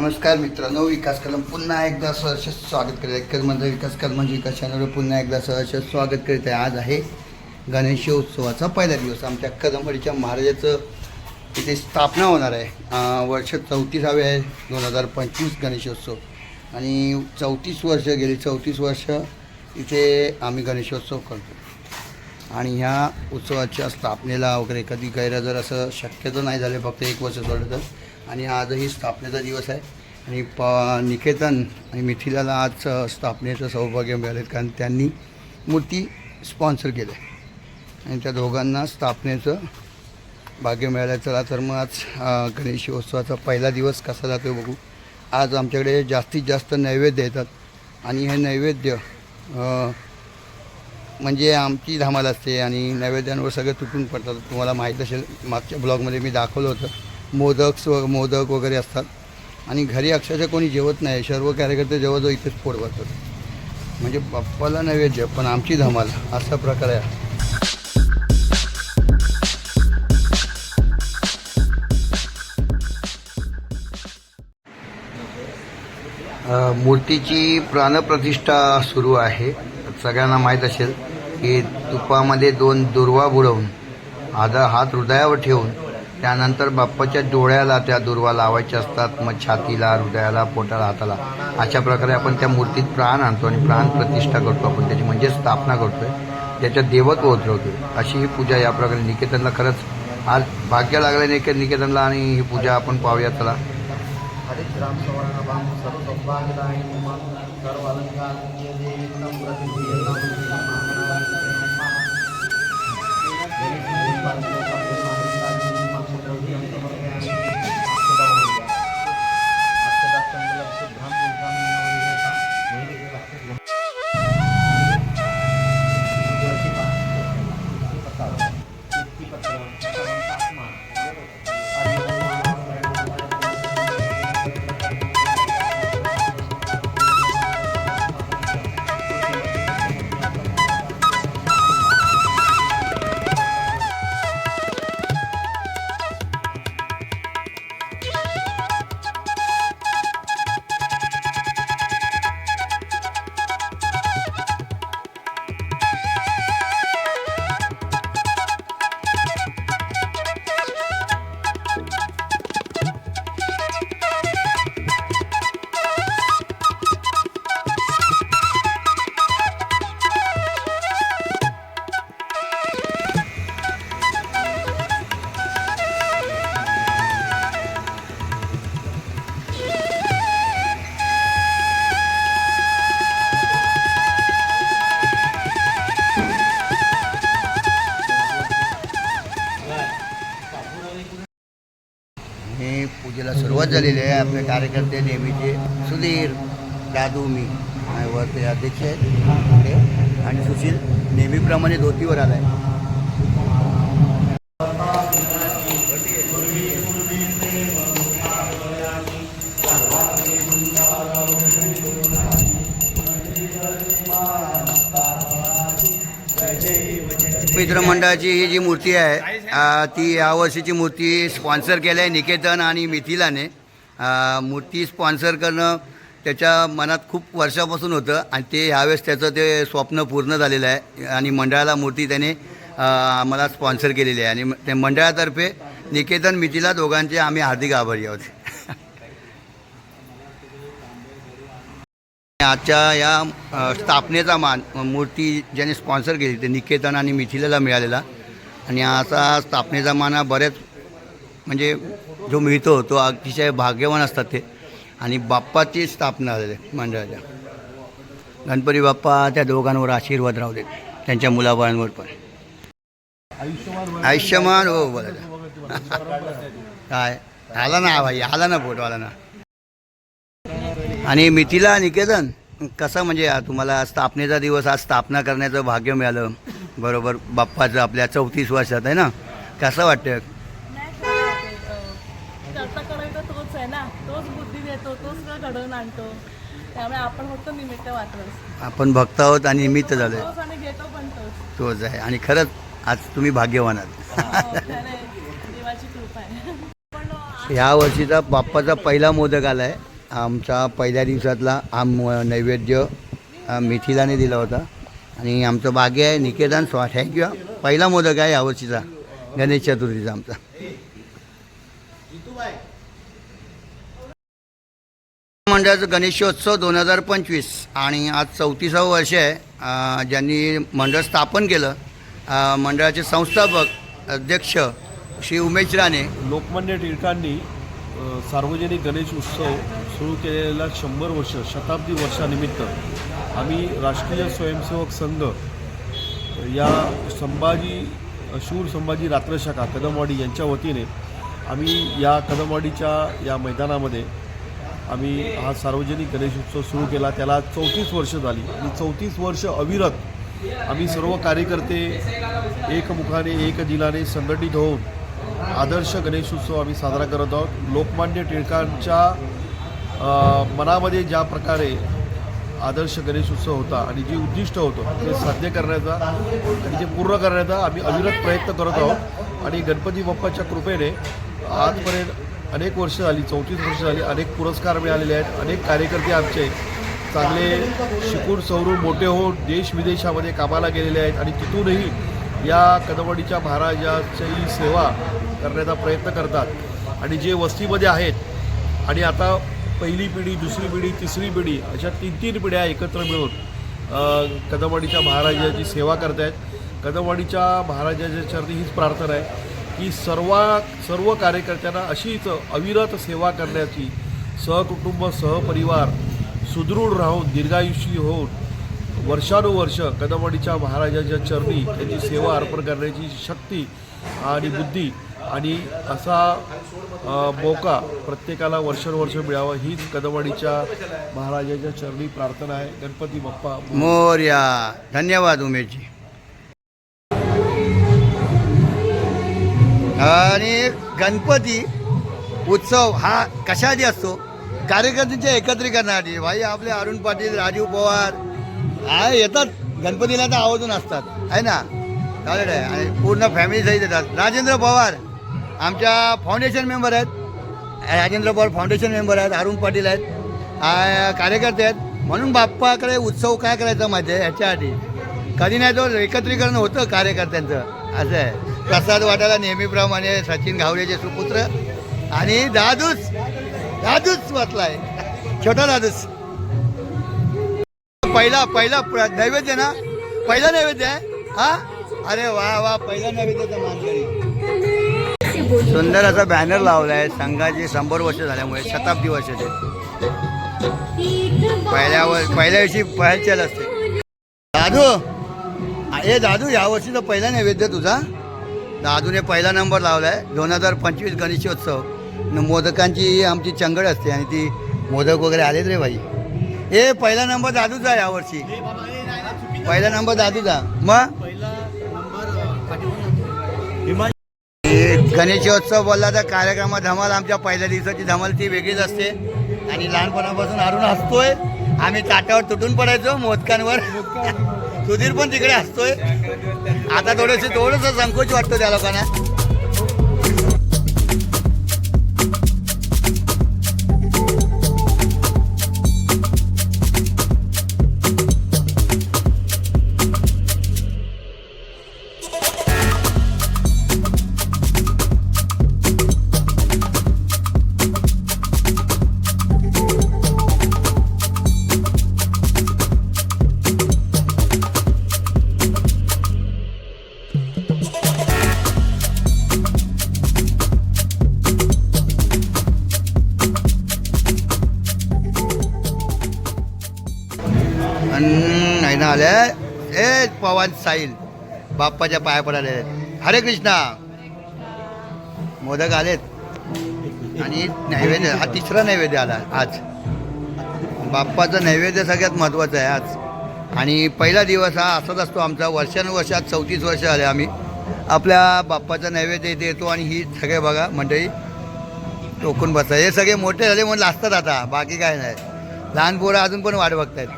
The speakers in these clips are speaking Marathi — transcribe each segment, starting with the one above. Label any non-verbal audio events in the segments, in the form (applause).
नमस्कार मित्रांनो विकास कलम पुन्हा एकदा सहर्ष स्वागत करीत आहे. कर्मचा म्हणजे विकास कलमांची विकास चॅनलवर पुन्हा एकदा सहर्ष स्वागत करीत आहे. आज आहे गणेशोत्सवाचा पहिला दिवस. आमच्या कदमवाडीच्या महाराजाचं इथे स्थापना होणार आहे. वर्ष चौतीसावे आहे दोन हजार पंचवीस गणेशोत्सव. आणि चौतीस वर्ष गेली चौतीस वर्ष इथे आम्ही गणेशोत्सव करतो. आणि ह्या उत्सवाच्या स्थापनेला वगैरे कधी गैरहजर असं शक्यतो नाही झाले फक्त एक वर्ष सोडलं तर. आणि आजही स्थापनेचा दिवस आहे. आणि प निकेतन आणि मिथिलाला आज स्थापनेचं सौभाग्य मिळाले कारण त्यांनी मूर्ती स्पॉन्सर केलं आहे आणि त्या दोघांना स्थापनेचं भाग्य मिळालं चला तर मग आज गणेशोत्सवाचा पहिला दिवस कसा जातो बघू. आज आमच्याकडे जास्तीत जास्त नैवेद्य येतात. आणि हे नैवेद्य म्हणजे आमची धामाल असते आणि नैवेद्यांवर सगळं तुटून पडतात. तुम्हाला माहीत असेल मागच्या ब्लॉगमध्ये मी दाखवलं होतं. मोदक व मोदक वगैरे असतात. आणि घरी अक्षरशः कोणी जेवत नाही. सर्व कार्यकर्ते जवळजवळ इथेच पोट भरतात. म्हणजे बाप्पाला नैवेद्य पण आमची धमाल असा प्रकार आहे. मूर्तीची प्राणप्रतिष्ठा सुरू आहे. सगळ्यांना माहीत असेल की तुपामध्ये दोन दुर्वा बुडवून आधा हात हृदयावर ठेवून त्यानंतर बाप्पाच्या डोळ्याला त्या दुर्वा लावायच्या असतात मग छातीला हृदयाला पोटाला हाताला. अशा प्रकारे आपण त्या मूर्तीत प्राण आणतो आणि प्राण प्रतिष्ठा करतो आपण. त्याची म्हणजे स्थापना करतोय. त्याच्या देवत्व उतरवतोय. अशी ही पूजा या प्रकारे निकेतनला खरंच आज भाग्य लागलं निके निकेतनला आणि ही पूजा आपण पाहूया. चला. सर्व सुरुवात झालेली आहे. आपले कार्यकर्ते नेहमीचे सुधीर दादू मी. वरचे वर ते अध्यक्ष आहेत ते आणि सुशील नेहमीप्रमाणे धोतीवर आला आहे. मित्रमंडळाची ही जी मूर्ती आहे ती यावर्षीची मूर्ती स्पॉन्सर केली आहे निकेतन आणि मिथिलाने. मूर्ती स्पॉन्सर करणं त्याच्या मनात खूप वर्षापासून होतं आणि ते ह्यावेळेस त्याचं ते स्वप्न पूर्ण झालेलं आहे. आणि मंडळाला मूर्ती त्याने आम्हाला स्पॉन्सर केलेली आहे. आणि ते मंडळातर्फे निकेतन मिथिला दोघांचे आम्ही हार्दिक आभारी आहोत. (laughs) आजच्या या स्थापनेचा मान मूर्ती ज्याने स्पॉन्सर केली ते निकेतन आणि मिथिलेला मिळालेला. आणि असा स्थापनेचा मान हा बऱ्याच म्हणजे जो मिळतो तो अतिशय भाग्यवान असतात ते. आणि बाप्पाची स्थापना झालेली मंडळाच्या. गणपती बाप्पा त्या दोघांवर आशीर्वाद राहू देत. त्यांच्या मुलाबाळांवर पण. आयुष्यमान हो बोला काय? आला ना भाई आला ना फोटो आला ना. आणि मिथिला निकेतन कसं म्हणजे तुम्हाला स्थापनेचा दिवस आज स्थापना करण्याचं भाग्य मिळालं. बरोबर बाप्पाचं आपल्या चौतीस वर्षात आहे ना? कसं वाटतं नाही खरं आहे ते, अं, करता करायचा तोच आहे ना तोच बुद्धी देतो तोच सगळं घडवून आणतो आपण भक्त आहोत आणि निमित्त झालो आहे तोच आणि घेतो पण तोच तोच आहे. आणि खरंच आज तुम्ही भाग्यवान आहात. हो, खरं आहे. देवाची कृपा आहे. पण आज ह्या वर्षीचा बाप्पाचा पहिला मोदक आला आहे आमचा पहिल्या दिवसातला आम नैवेद्य अ, मिथिलाने दिला होता. आणि आमचं भाग्य आहे निकेतन स्वा थँक्यू पहिला मोदक आहे यावर्षीचा गणेश चतुर्थीचा आमचा. मंडळाचं गणेशोत्सव दोन हजार पंचवीस आणि आज चौतीसावं वर्ष आहे. ज्यांनी मंडळ स्थापन केलं. मंडळाचे संस्थापक अध्यक्ष श्री उमेश राणे. लोकमान्य टिळकांनी सार्वजनिक गणेश उत्सव सुरू केलेला शंभर वर्ष शताब्दी वर्षानिमित्त आम्ही राष्ट्रीय स्वयंसेवक संघ या संभाजी शूर संभाजी रात्रशाखा कदमवाडी यांच्या वतीने आम्ही या कदमवाडीच्या या मैदानामध्ये आम्ही हा सार्वजनिक गणेश उत्सव सुरू केला. त्याला चौतीस वर्ष झाली. आणि चौतीस वर्ष अविरत आम्ही सर्व कार्यकर्ते एकमुखाने एक दिलाने संघटित होऊन आदर्श गणेशोत्सव आम्ही साजरा करत आहोत. लोकमान्य टिळकांच्या मनामध्ये ज्या प्रकारे आदर्श गणेशोत्सव होता आणि जे उद्दिष्ट होतं ते साध्य करण्याचा आणि ते पूर्ण करण्याचा आम्ही अविरत प्रयत्न करत आहोत. आणि गणपती बाप्पाच्या कृपेने आजपर्यंत अनेक वर्ष झाली चौतीस वर्ष झाली अनेक पुरस्कार मिळालेले आहेत अनेक कार्यकर्ते आमचे चांगले शिकून सवरून मोठे होऊन देश विदेशामध्ये कामाला गेलेले आहेत आणि तिथूनही या कदमडीच्या महाराजाची सेवा करण्याचा प्रयत्न करतात. आणि जे वस्तीमध्ये आहेत आणि आता पहिली पिढी दुसरी पिढी तिसरी पिढी अशा तीन तीन पिढ्या एकत्र मिळून कदमवाडीच्या महाराजाची सेवा करत आहेत कदमवाडीच्या महाराजाच्या चरणी हीच प्रार्थना आहे. की सर्व सर्व कार्यकर्त्यांना अशीच अविरत सेवा करण्याची सहकुटुंब सहपरिवार सुदृढ राहून दीर्घायुषी होऊन वर्षानुवर्ष कदमवाडीच्या महाराजाच्या चरणी त्यांची सेवा अर्पण करण्याची शक्ती आणि बुद्धी आणि असा अ, मौका प्रत्येकाला वर्षानुवर्ष मिळावं हीच कदमवाडीच्या महाराजाच्या चरणी प्रार्थना आहे. गणपती बाप्पा मोर्या. धन्यवाद उमेशजी आणि गणपती उत्सव हा कशासाठी असतो? कार्यकर्त्यांच्या एकत्रीकरणासाठी भाई आपले अरुण पाटील राजीव पवार. हा येतात. गणपतीला तर आवर्जून असतात. आहे ना? चालेल आहे. आणि पूर्ण फॅमिली सहित येतात. राजेंद्र पवार आमच्या फाउंडेशन मेंबर आहेत. राजेंद्र पवार फाउंडेशन मेंबर आहेत अरुण पाटील आहेत. कार्यकर्ते आहेत. म्हणून बाप्पाकडे उत्सव काय करायचा माहिती आहे? ह्याच्यासाठी कधी नाही तो एकत्रीकरण होतं कार्यकर्त्यांचं. असं आहे. प्रसाद वाटायला नेहमीप्रमाणे सचिन घावरेचे सुपुत्र आणि दादूच दादूच वाचलाय. छोटा दादूच. पहिला पहिला नैवेद्य ना? पहिला नैवेद्य आहे? हा? अरे वा वा पहिला नैवेद्याचा मानकरी. सुंदर असा बॅनर लावलाय संघाचे शंभर वर्ष झाल्यामुळे शताब्दी वर्षाचे. पहिल्या वर पहिल्या दिवशी पहलचल असते. दादू हे दादू या वर्षीचा पहिला नैवेद्य तुझा? दादूने पहिला नंबर लावलाय दोन हजार पंचवीस गणेशोत्सव. मोदकांची आमची चंगड असते आणि ती मोदक वगैरे आलेत रे भाई. हे पहिला नंबर दादूचा यावर्षी. पहिला नंबर दादूचा. मग हे गणेशोत्सव बोलला तर कार्यक्रमात धमाल आमच्या पहिल्या दिवसाची धमाल ती वेगळीच असते. आणि लहानपणापासून अरुण हसतोय. आम्ही ताटावर तुटून पडायचो मोदकांवर. सुधीर पण तिकडे असतोय. आता थोडंसं थोडंसं संकोच वाटतो त्या लोकांना. नाही ना आले ए पवन साईल बाप्पाच्या पाया पडाले. हरे कृष्णा. मोदक आलेत. आणि नैवेद्य हा तिसरा नैवेद्य आला आज. बाप्पाचं नैवेद्य सगळ्यात महत्त्वाचं आहे आज. आणि पहिला दिवस हा असाच असतो आमचा. वर्षानुवर्षात चौतीस वर्ष आले आम्ही. आपल्या बाप्पाचा नैवेद्य इथे येतो आणि ही सगळे बघा मंडळी टोकून बसतात. हे सगळे मोठे झाले म्हणून लाजतात आता. बाकी काय नाही. लहान पोरं अजून पण वाट बघतायत.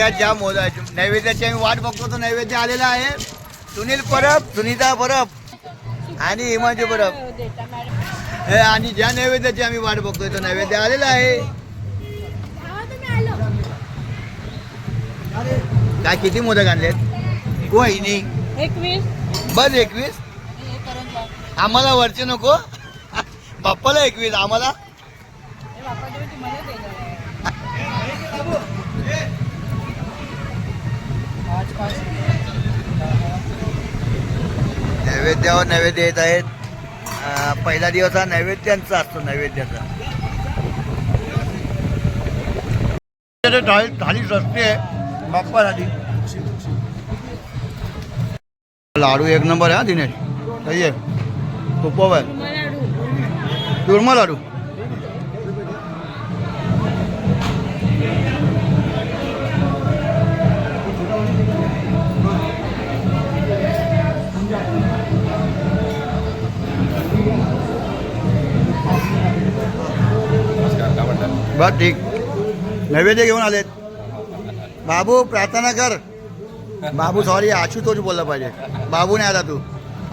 सगळ्यात जाम मोद नैवेद्याची आम्ही वाट बघतो तो नैवेद्य आलेला आहे. सुनील परब सुनीता परब आणि हिमांशू परब. हे आणि ज्या नैवेद्याची आम्ही वाट बघतोय तो नैवेद्य आलेला आहे. काय किती मोदक आणलेत? कोणी एकवीस. बस एकवीस? आम्हाला वरचे नको. बाप्पाला एकवीस आम्हाला? नैवेद्यावर नैवेद्य येत आहेत. अं, पहिला दिवस हा नैवेद्यांचा असतो नैवेद्याचा. थाळी थाळी सस्ती आहे बाप्पा झाली. लाडू एक नंबर आहे हा दिनेश. सही आहे तुपाव आहे चुरमा लाडू. बस ठीक. नैवेद्य घेऊन आलेत. बाबू प्रार्थना कर. बाबू सॉरी आशुतोष बोलला पाहिजे. बाबू नाही आला तू.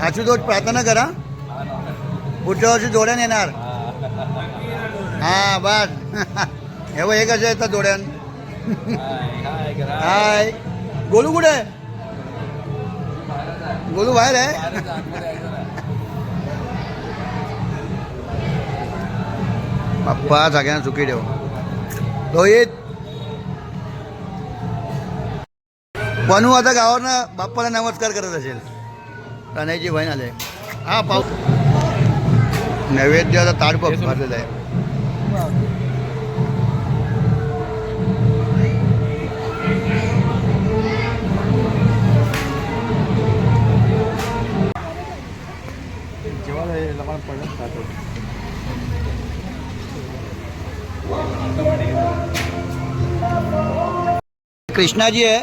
आशुतोष प्रार्थना करा पुढच्या वर्षी जोड्यान येणार. हा बस. हे हे कसे येतात जोड्यान. हाय. गोलू कुठे? आहे? गोलू बाहेर आहे. बाप्पा सगळ्यांना सुखी ठेव. रोहित. बनू आता गावानं बाप्पाला नमस्कार करत असेल. कन्याची बहीण आले. हा पाऊस नैवेद्याचा ताट बघ भरलेला आहे. कृष्णा जी है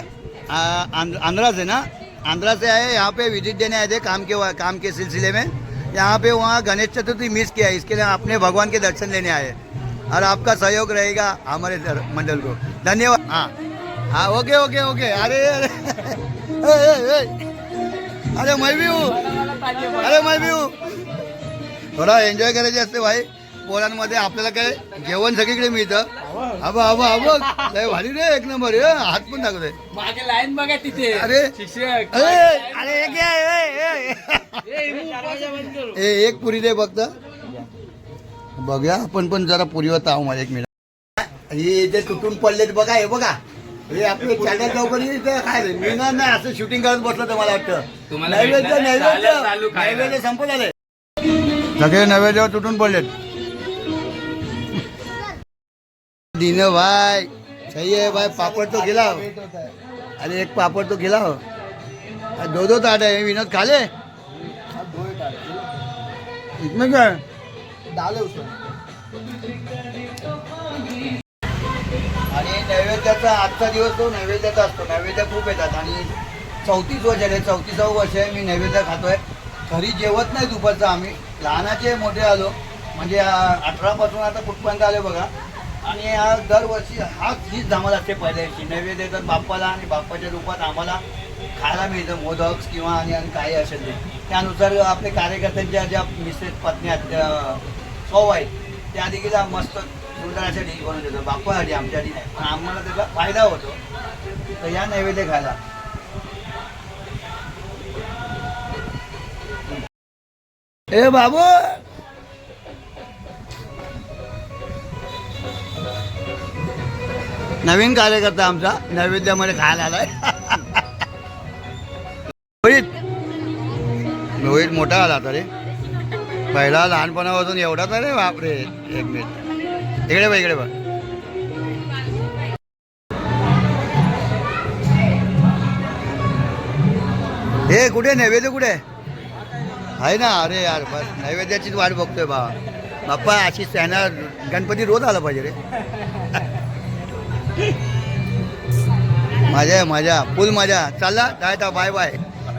आंध्रा से ना? आंध्रा से आए यहाँ पे विजिट देने आए थे काम के काम के सिलसिले में। यहाँ पे वहाँ गणेश चतुर्थी मिस किया इसके लिए अपने भगवान के दर्शन लेने आए और आपका सहयोग रहेगा हमारे मंडल को। धन्यवाद। हाँ। हाँ ओके ओके ओके अरे अरे। (laughs) अरे मैं भी हूँ। अरे मैं भी हूँ। थोडा एन्जॉय करायचे असते भाई। पोरांमध्ये आपल्याला काय जेवण सगळीकडे मिळतं? अबा अबा अबा लय भारी रे एक नंबर हे. हात पण दाखवते मागे लाईन बघा तिथे. अरे शिक्षक. अरे अरे एक आहे, ए, पुरी दे फक्त. बघूया आपण पण जरा पुरीवर ताव मला एक मिनिट. हे जे तुटून पडलेत बघा हे बघा. हे आपले चॅनल चौकडी इथे काय रे? मिळणार नाही असं शूटिंग करत बसलं तर मला वाटतं. नैवेद्य. नैवेद्य. नैवेद्य संपत आले सगळे नैवेद्यावर तुटून पडलेत. दिन भाई. सही है भाई पापड़ तो खिलाओ अरे एक पापड़ तो खिलाओ अरे दो दो ताट है विनोद खा ले इसमें क्या? है डाले उसमें आणि नैवेद्याचा आजचा दिवस तो नैवेद्याचा असतो. नैवेद्य खूप येतात. आणि चौतीस वर्ष आहे चौतीसावं वर्ष आहे मी नैवेद्य खातोय. घरी जेवत नाही दुपारचं आम्ही. लहानाचे मोठे आलो. म्हणजे अठरापासून आता कुठपर्यंत आले बघा. आणि हा दरवर्षी हाच हीच धमाल असते पहिल्याची नैवेद्य तर बाप्पाला आणि बाप्पाच्या रूपात आम्हाला खायला मिळतं मोदक किंवा आणि आणि काही असेल ते. त्यानुसार आपले कार्यकर्त्यांच्या ज्या मिसेस पत्नी आहेत सौ आहेत त्या देखील मस्त सुंदर अशा डिश बनवून देतो. बाप्पासाठी आमच्यासाठी नाही पण आम्हाला त्याचा फायदा होतो. तर या नैवेद्य खायला. ए बाबू! नवीन कार्यकर्ता आमचा नैवेद्यामध्ये खायला आलाय. रोहित. रोहित मोठा आला आता रे. पहिला लहानपणापासून एवढा तर रे बापरे. एक मिनिट. इकडे बघ इकडे बघ. हे कुठे नैवेद्य कुठे आहे? ना. अरे यार बस. नैवेद्याचीच वाट बघतोय बा. बाप्पा अशी सॅना गणपती रोज आला पाहिजे रे. मजा आहे मजा फुल मजा चला टाटा बाय बाय.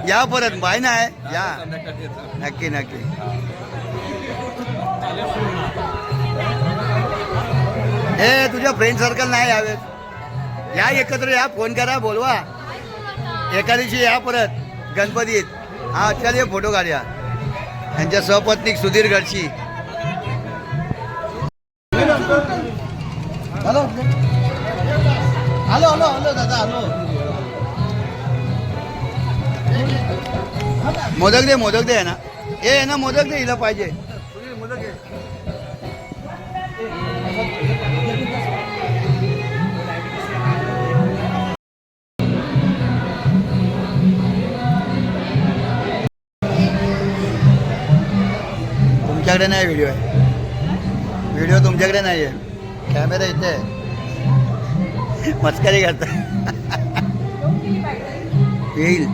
या परत बाय नाही या. नक्की नक्की. ए तुझ्या फ्रेंड सर्कल नाही यावेत या एकत्र या फोन करा बोलवा. एका दिवशी या परत गणपतीत. हा चल ये फोटो काढूया. यांच्या सहपत्नीक सुधीर गडशी हॅलो हॅलो हॅलो दादा हॅलो मोदक दे मोदक दे ना? ए आहे ना मोदक दे हिला पाहिजे. तुमच्याकडे नाही व्हिडिओ आहे. व्हिडिओ तुमच्याकडे नाही आहे कॅमेरा इथे आहे. मस्करी करता येईल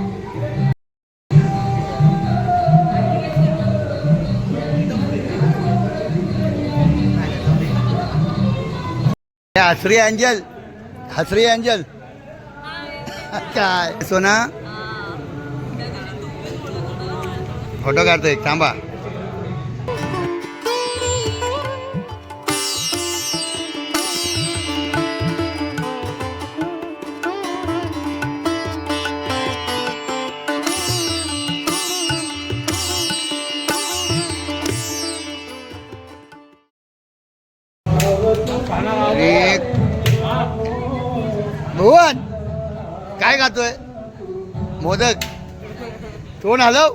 हे हसरी अंजल हसरी अंजल. काय? सोना? फ़ोटो काढतोय थांबा. एक भुवन काय खातोय? मोदक. तोंड हलव.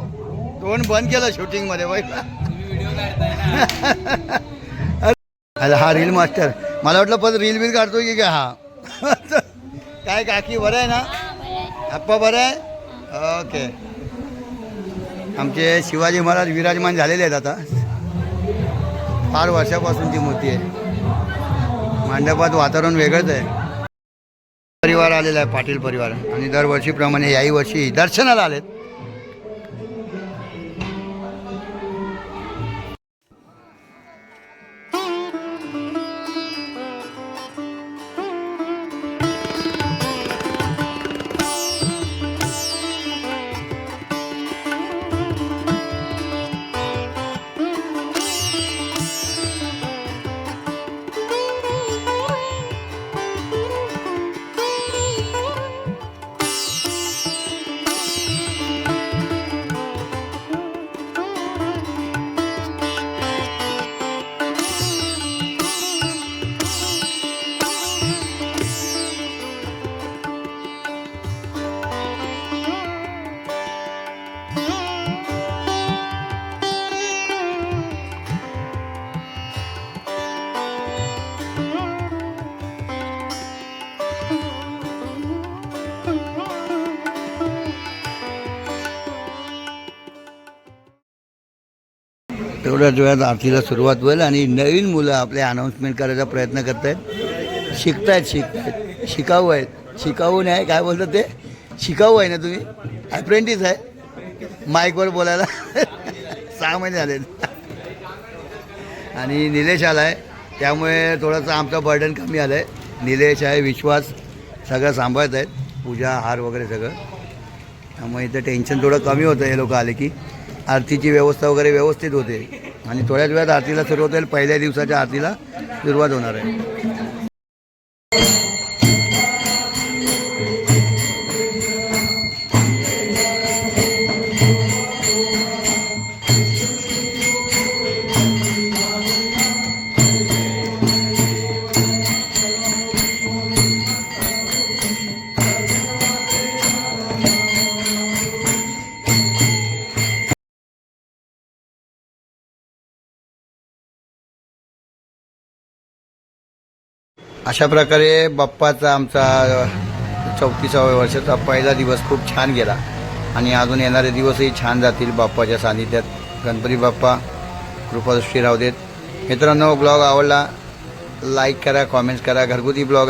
तोंड बंद केलं शूटिंगमध्ये अरे हा रील मास्टर मला वाटलं पण रील बिल काढतोय की काय? हा. काय काकी बरं आहे ना? आप्पा बरं आहे? ओके. आमचे शिवाजी महाराज विराजमान झालेले आहेत आता. फार वर्षापासूनची मूर्ती आहे. मांडपात वातावरण वेगळंच आहे. परिवार आलेला आहे पाटील परिवार. आणि दरवर्षीप्रमाणे याही वर्षी दर्शनाला आलेत. तेवढ्याच वेळात आरतीला सुरुवात होईल आणि नवीन मुलं आपले अनाऊन्समेंट करायचा प्रयत्न करत आहेत शिकतायत शिकतायत. शिकाऊ आहेत. शिकाऊ नाही काय बोलतात ते? शिकाऊ आहे ना तुम्ही? अप्रेंटिस आहे. माईकवर बोलायला. (laughs) सहा महिने झाले आणि निलेश आला आहे त्यामुळे थोडंसं आमचं बर्डन कमी आलं आहे निलेश आहे विश्वास. सगळं सांभाळत आहेत. पूजा हार वगैरे सगळं. त्यामुळे इथं टेन्शन थोडं कमी होतं. हे लोक आले की आरतीची व्यवस्था वगैरे व्यवस्थित होते. आणि थोड्याच वेळात आरतीला सुरुवात होईल. पहिल्या दिवसाच्या आरतीला सुरुवात होणार आहे. अशा प्रकारे बाप्पाचा आमचा चौतीसाव्या वर्षाचा पहिला दिवस खूप छान गेला. आणि अजून येणारे दिवसही छान जातील बाप्पाच्या सानिध्यात गणपती बाप्पा कृपादृष्टी राहू देत. मित्रांनो ब्लॉग आवडला लाईक करा कॉमेंट्स करा. घरगुती ब्लॉग